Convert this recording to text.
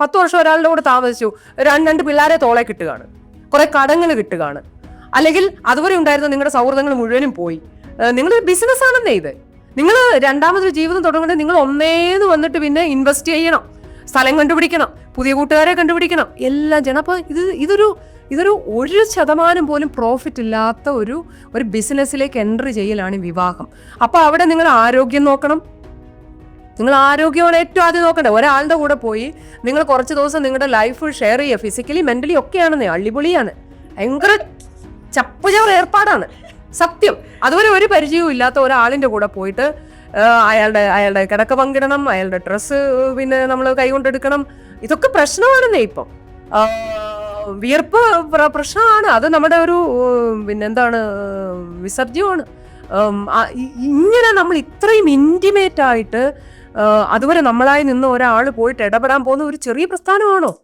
പത്ത് വർഷം ഒരാളുടെ കൂടെ താമസിച്ചു. രണ്ട് രണ്ട് പിള്ളേരെ തോളെ കിട്ടുകയാണ്. കുറെ കടങ്ങൾ കിട്ടുകയാണ്. അല്ലെങ്കിൽ അതുവരെ ഉണ്ടായിരുന്ന നിങ്ങളുടെ സൗഹൃദങ്ങൾ മുഴുവനും പോയി. നിങ്ങൾ ബിസിനസ് ആണെന്നേ ഇത്. നിങ്ങൾ രണ്ടാമതൊരു ജീവിതം തുടങ്ങുന്നത് നിങ്ങൾ ഒന്നേന്ന് വന്നിട്ട് പിന്നെ ഇൻവെസ്റ്റ് ചെയ്യണം. സ്ഥലം കണ്ടുപിടിക്കണം. പുതിയ കൂട്ടുകാരെ കണ്ടുപിടിക്കണം. എല്ലാം ചെയ്യണം. അപ്പോൾ ഇത് ഇതൊരു ഇതൊരു ഒരു ശതമാനം പോലും പ്രോഫിറ്റ് ഇല്ലാത്ത ഒരു ഒരു ബിസിനസ്സിലേക്ക് എൻട്രി ചെയ്യലാണ് വിവാഹം. അപ്പോൾ അവിടെ നിങ്ങൾ ആരോഗ്യം നോക്കണം. നിങ്ങൾ ആരോഗ്യമാണ് ഏറ്റവും ആദ്യം നോക്കേണ്ടത്. ഒരാളുടെ കൂടെ പോയി നിങ്ങൾ കുറച്ച് ദിവസം നിങ്ങളുടെ ലൈഫ് ഷെയർ ചെയ്യുക. ഫിസിക്കലി മെന്റലി ഒക്കെയാണെന്ന് അള്ളിപൊളിയാണ് ഭയങ്കര ചപ്പുചവർ ഏർപ്പാടാണ്. സത്യം. അതുവരെ ഒരു പരിചയവും ഇല്ലാത്ത ഒരാളിന്റെ കൂടെ പോയിട്ട് അയാളുടെ അയാളുടെ കിടക്ക പങ്കിടണം അയാളുടെ ഡ്രസ്സ് പിന്നെ നമ്മൾ കൈകൊണ്ടെടുക്കണം ഇതൊക്കെ പ്രശ്നമാണെന്നേ ഇപ്പം. വിയർപ്പ് പ്ര- പ്രശ്നമാണ്. അത് നമ്മുടെ ഒരു പിന്നെന്താണ് വിസർജ്യമാണ് ഇങ്ങനെ നമ്മൾ ഇത്രയും ഇന്റിമേറ്റ് ആയിട്ട് അതുവരെ നമ്മളായി നിന്ന് ഒരാൾ പോയിട്ട് ഇടപെടാൻ പോകുന്ന ഒരു ചെറിയ പ്രസ്ഥാനമാണോ?